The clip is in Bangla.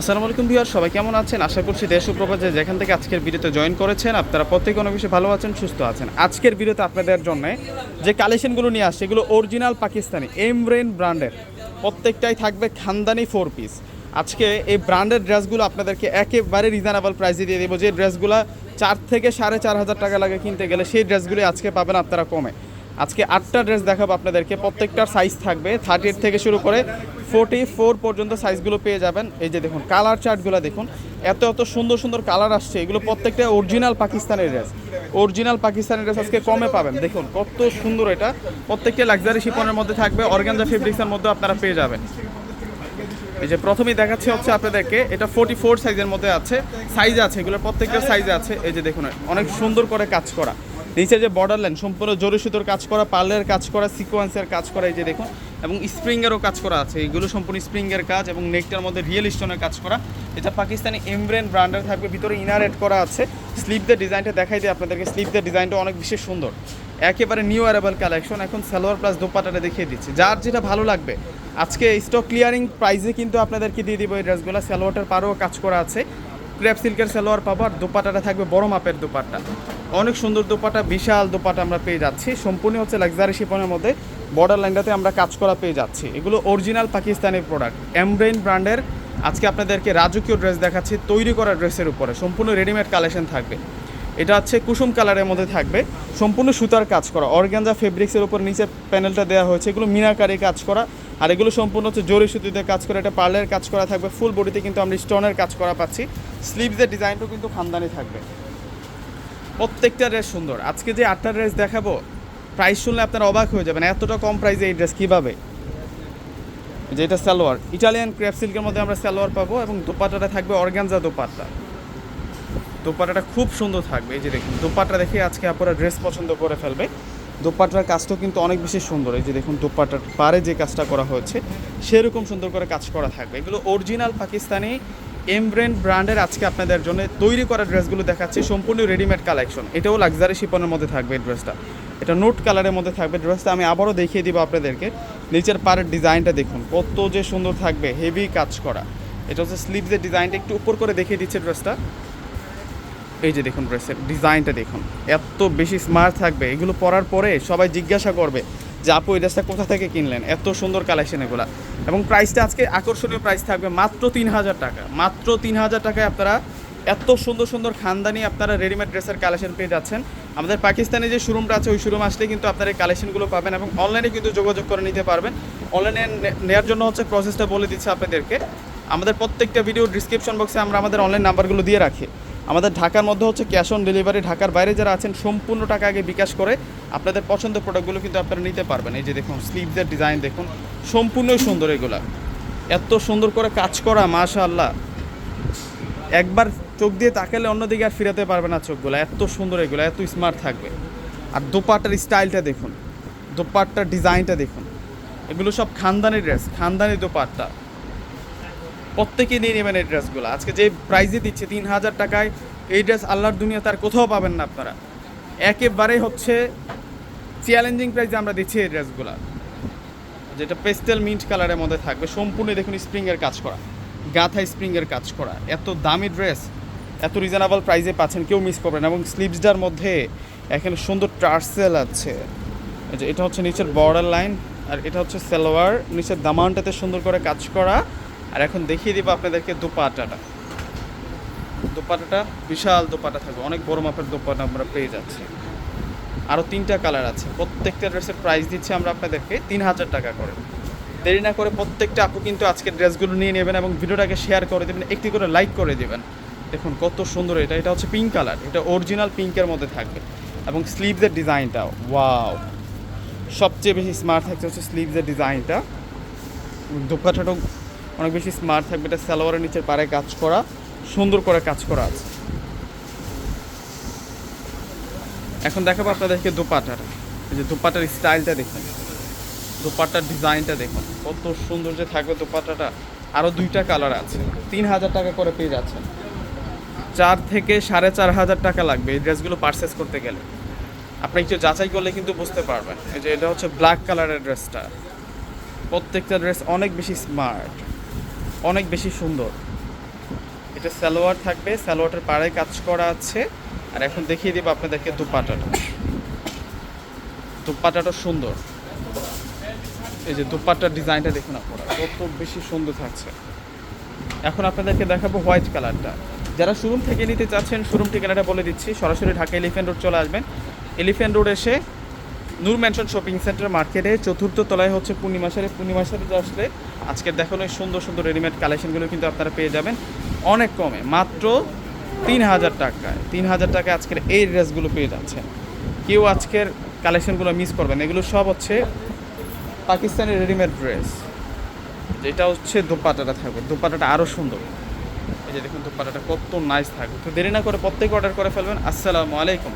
আসসালামু আলাইকুম ভিউয়ার সবাই কেমন আছেন? আশা করছি দেশ ও প্রবাসে যেখান থেকে আজকের ভিডিওতে জয়েন করেছেন, আপনারা প্রত্যেকে অনেক বেশি ভালো আছেন, সুস্থ আছেন। আজকের ভিডিওতে আপনাদের জন্য যে কালেকশনগুলো নিয়ে আসছে, এগুলো অরিজিনাল পাকিস্তানি এমরেন ব্র্যান্ডের প্রত্যেকটাই থাকবে খানদানি ফোর পিস আজকে এই ব্র্যান্ডের ড্রেসগুলো আপনাদেরকে একেবারে রিজনেবল প্রাইসে দিয়ে দেবো। যে ড্রেসগুলো চার থেকে সাড়ে চার হাজার টাকা লাগে কিনতে গেলে, সেই ড্রেসগুলি আজকে পাবেন আপনারা কমে। আজকে আটটা ড্রেস দেখাবো আপনাদেরকে। প্রত্যেকটার সাইজ থাকবে। থার্টি থেকে শুরু করে ফোর্টি ফোর পর্যন্ত সাইজগুলো পেয়ে যাবেন। এই যে দেখুন কালার চার্টগুলো দেখুন। এত এত সুন্দর সুন্দর কালার আসছে। এগুলো প্রত্যেকটা অরিজিনাল পাকিস্তানের ড্রেস অরিজিনাল পাকিস্তানের ড্রেস আজকে কমে পাবেন। দেখুন, কত সুন্দর এটা। প্রত্যেকটা লাক্সারি শিপনের মধ্যে থাকবে। অর্গানজা ফেব্রিক্সের মধ্যে আপনারা পেয়ে যাবেন। এই যে প্রথমেই দেখাচ্ছে হচ্ছে আপনাদেরকে, এটা ফোর্টি ফোর সাইজের মধ্যে আছে। সাইজ আছে, এগুলোর প্রত্যেকটা সাইজ আছে। এই যে দেখুন, অনেক সুন্দর করে কাজ করা। নিচে যে বর্ডার লাইন সম্পূর্ণ জোরে সুতোর কাজ করা, পার্লের কাজ করা সিকোয়েন্সের কাজ করা, এই যে দেখুন, এবং স্প্রিংয়েরও কাজ করা আছে। এগুলো সম্পূর্ণ স্প্রিংয়ের কাজ এবং নেকটার মধ্যে রিয়েল স্টোনের কাজ করা। এটা পাকিস্তানি এমব্রেন ব্র্যান্ডের থাকবে, ভিতরে ইনার এড করা আছে। স্লিপদের ডিজাইনটা দেখাই দিই আপনাদেরকে। স্লিপদের ডিজাইনটা অনেক বেশি সুন্দর। একেবারে নিউ অ্যারেবল কালেকশন এখন সালোয়ার প্লাস দোপাটাটা দেখিয়ে দিচ্ছে। যার যেটা ভালো লাগবে, আজকে স্টক ক্লিয়ারিং প্রাইসে কিন্তু আপনাদেরকে দিয়ে দিব এই ড্রেসগুলো সালোয়ারটার পারও কাজ করা আছে। ক্র্যাপ সিল্কের সালোয়ার পাবো আর দোপাটাটা থাকবে বড় মাপের দোপাট্টা। অনেক সুন্দর দোপাটা, বিশাল দোপাটা আমরা পেয়ে যাচ্ছি। সম্পূর্ণ হচ্ছে লাক্সারি শিপনের মধ্যে বর্ডার লাইনটাতে আমরা কাজ করা পেয়ে যাচ্ছি। এগুলো অরিজিনাল পাকিস্তানের প্রোডাক্ট এমব্রেইন ব্র্যান্ডের আজকে আপনাদেরকে রাজকীয় ড্রেস দেখাচ্ছি, তৈরি করা ড্রেসের উপরে। সম্পূর্ণ রেডিমেড কালেকশন থাকবে। এটা হচ্ছে কুসুম কালারের মধ্যে থাকবে। সম্পূর্ণ সুতার কাজ করা। অর্গানজা ফেব্রিক্সের উপর নিচে প্যানেলটা দেওয়া হয়েছে। এগুলো মিনাকারি কাজ করা। আর এগুলো সম্পূর্ণ হচ্ছে জরি সুতিতে কাজ করা। এটা পার্লের কাজ করা থাকবে। ফুল বডিতে কিন্তু আমরা স্টোনের কাজ করা পাচ্ছি। স্লিভসের ডিজাইনটাও কিন্তু খানদানি থাকবে। প্রত্যেকটা ড্রেস সুন্দর। আজকে যে আটটা ড্রেস দেখাবো প্রাইস শুনলে আপনারা অবাক হয়ে যাবেন। এতটা কম প্রাইসে এই ড্রেস কীভাবে? যে এটা সালোয়ার। ইটালিয়ান ক্র্যাপ সিল্কের মধ্যে আমরা সালোয়ার পাবো এবং দোপাট্টাটা থাকবে অর্গানজা দোপাট্টা। দোপাট্টাটা খুব সুন্দর থাকবে, এই যে দেখুন, দোপাট্টা দেখে আজকে আপনারা ড্রেস পছন্দ করে ফেলবে। দোপাট্টার কাজটাও কিন্তু অনেক বেশি সুন্দর, এই যে দেখুন দোপাট্টার পারে যে কাজটা করা হয়েছে, সেরকম সুন্দর করে কাজ করা থাকবে। এগুলো অরিজিনাল পাকিস্তানি এমব্রেন ব্র্যান্ডের আজকে আপনাদের জন্য তৈরি করা ড্রেসগুলো দেখাচ্ছি, সম্পূর্ণ রেডিমেড কালেকশন এটাও লাক্সারি শিপনের মধ্যে থাকবে এই ড্রেসটা এটা নোট কালারের মধ্যে থাকবে ড্রেসটা আমি আবারও দেখিয়ে দিব আপনাদেরকে। নিচের পাড়ের ডিজাইনটা দেখুন, কত যে সুন্দর থাকবে হেভি কাজ করা। এটা হচ্ছে স্লিভসের ডিজাইনটা একটু উপর করে দেখিয়ে দিচ্ছে ড্রেসটা এই যে দেখুন ড্রেসের ডিজাইনটা দেখুন, এত বেশি স্মার্ট থাকবে। এগুলো পরার পরে সবাই জিজ্ঞাসা করবে যে, আপু, এই ড্রেসটা কোথা থেকে কিনলেন? এত সুন্দর কালেকশন এগুলো। এবং প্রাইসটা আজকে আকর্ষণীয় প্রাইস থাকবে মাত্র তিন হাজার টাকা। মাত্র তিন হাজার টাকায় আপনারা এত সুন্দর সুন্দর খানদানি আপনারা রেডিমেড ড্রেসের কালেকশন পেয়ে যাচ্ছেন। আমাদের পাকিস্তানে যে শোরুমটা আছে, ওই শোরুম আসলে কিন্তু আপনারা এই কালেকশনগুলো পাবেন এবং অনলাইনে কিন্তু যোগাযোগ করে নিতে পারবেন। অনলাইনে নেওয়ার জন্য হচ্ছে প্রসেসটা বলে দিচ্ছে আপনাদেরকে। আমাদের প্রত্যেকটা ভিডিও ডিসক্রিপশন বক্সে আমরা আমাদের অনলাইন নাম্বারগুলো দিয়ে রাখি। আমাদের ঢাকার মধ্যে হচ্ছে ক্যাশ অন ডেলিভারি। ঢাকার বাইরে যারা আছেন, সম্পূর্ণ টাকা আগে বিকাশ করে আপনাদের পছন্দের প্রোডাক্টগুলো কিন্তু আপনারা নিতে পারবেন। এই যে দেখুন স্লিভসের ডিজাইন দেখুন, সম্পূর্ণই সুন্দর এগুলা। এত সুন্দর করে কাজ করা মাশা আল্লাহ একবার চোখ দিয়ে তাকালে অন্যদিকে আর ফিরাতে পারবে না চোখগুলো। এত সুন্দর এগুলো, এত স্মার্ট থাকবে। আর দোপাট্টার স্টাইলটা দেখুন, দোপাট্টার ডিজাইনটা দেখুন। এগুলো সব খানদানি ড্রেস খানদানি দোপাট্টা। প্রত্যেকে নিয়ে নেবেন এই ড্রেসগুলো। আজকে যে প্রাইজে দিচ্ছে তিন হাজার টাকায়, এই ড্রেস আল্লাহর দুনিয়া তার কোথাও পাবেন না আপনারা। একেবারে হচ্ছে চ্যালেঞ্জিং প্রাইজে আমরা দিচ্ছি এই ড্রেসগুলো। যেটা পেস্টেল মিন্ট কালারের মধ্যে থাকবে, সম্পূর্ণ দেখুন স্প্রিংয়ের কাজ করা। গাথা স্প্রিংয়ের কাজ করা। এত দামি ড্রেস, এত রিজনেবল প্রাইসে পাচ্ছেন, কেউ মিস করবেন এবং স্লিভসটার মধ্যে এখানে সুন্দর টার্সেল আছে। এটা হচ্ছে নিচের বর্ডার লাইন আর এটা হচ্ছে সালোয়ার। নিচের দামানটাতে সুন্দর করে কাজ করা। আর এখন দেখিয়ে দিব আপনাদেরকে দোপাটাটা। দোপাটাটা, বিশাল দোপাটা থাকবে। অনেক বড় মাপের দোপাটা আমরা পেয়ে যাচ্ছি। আরও তিনটা কালার আছে। প্রত্যেকটা ড্রেসের প্রাইস দিচ্ছি আমরা আপনাদেরকে তিন হাজার টাকা করে। দেরি না করে প্রত্যেকটা আপু কিন্তু আজকের ড্রেসগুলো নিয়ে নেবেন এবং ভিডিওটাকে শেয়ার করে দেবেন, একটি করে লাইক করে দেবেন। দেখুন কত সুন্দর এটা। এটা হচ্ছে পিঙ্ক কালার এটা অরিজিনাল পিঙ্কের মধ্যে থাকবে। এবং স্লিভসের ডিজাইনটাও ওয়াও সবচেয়ে বেশি স্মার্ট থাকছে হচ্ছে স্লিভসের ডিজাইনটা দোপাটাটাও অনেক বেশি স্মার্ট থাকবে। এটা সালোয়ারের নিচের পারে কাজ করা, সুন্দর করে কাজ করা আছে। এখন দেখাবো আপনাদেরকে দোপাটার। এই যে দোপাটার স্টাইলটা দেখুন। দোপাট্টার ডিজাইনটা দেখুন। কত সুন্দর যে থাকবে দোপাট্টাটা আরও দুইটা কালার আছে। তিন হাজার টাকা করে পেয়ে যাচ্ছেন চার থেকে সাড়ে চার হাজার টাকা লাগবে এই ড্রেসগুলো পারচেস করতে গেলে। আপনি একটু যাচাই করলে কিন্তু বুঝতে পারবেন। এই যে এটা হচ্ছে ব্ল্যাক কালারের ড্রেসটা প্রত্যেকটা ড্রেস অনেক বেশি স্মার্ট অনেক বেশি সুন্দর। এটা সালোয়ার থাকবে সালোয়ারের পাড়ে কাজ করা আছে। আর এখন দেখিয়ে দিব আপনাদেরকে দুপাটাটা। দুপাটাটা সুন্দর। এই যে দুপাট্টার ডিজাইনটা দেখুন আপনারা, কত বেশি সুন্দর থাকছে। এখন আপনাদেরকে দেখাবো হোয়াইট কালারটা। যারা শোরুম থেকে নিতে চাচ্ছেন, শোরুম ঠিকানাটা বলে দিচ্ছি। সরাসরি ঢাকা এলিফ্যান্ট রোড চলে আসবেন। এলিফ্যান্ট রোড এসে নূর ম্যানশন শপিং সেন্টার মার্কেটে চতুর্থ তলায় হচ্ছে পূর্ণিমা সারে পূর্ণিমা সারে আসলে আজকের দেখানো এই সুন্দর সুন্দর রেডিমেড কালেকশনগুলো কিন্তু আপনারা পেয়ে যাবেন অনেক কমে, মাত্র তিন হাজার টাকায়। তিন হাজার টাকায় আজকের এই ড্রেসগুলো পেয়ে যাচ্ছেন। কেউ আজকের কালেকশনগুলো মিস করবেন এগুলো সব হচ্ছে পাকিস্তানি রেডিমেড ড্রেস যেটা হচ্ছে দোপাটাটা থাকবে। দোপাটাটা আরও সুন্দর। এই যে দেখুন দোপাটাটা কত নাইস থাকবে। তো দেরি না করে প্রত্যেকে অর্ডার করে ফেলবেন। আসসালামু আলাইকুম।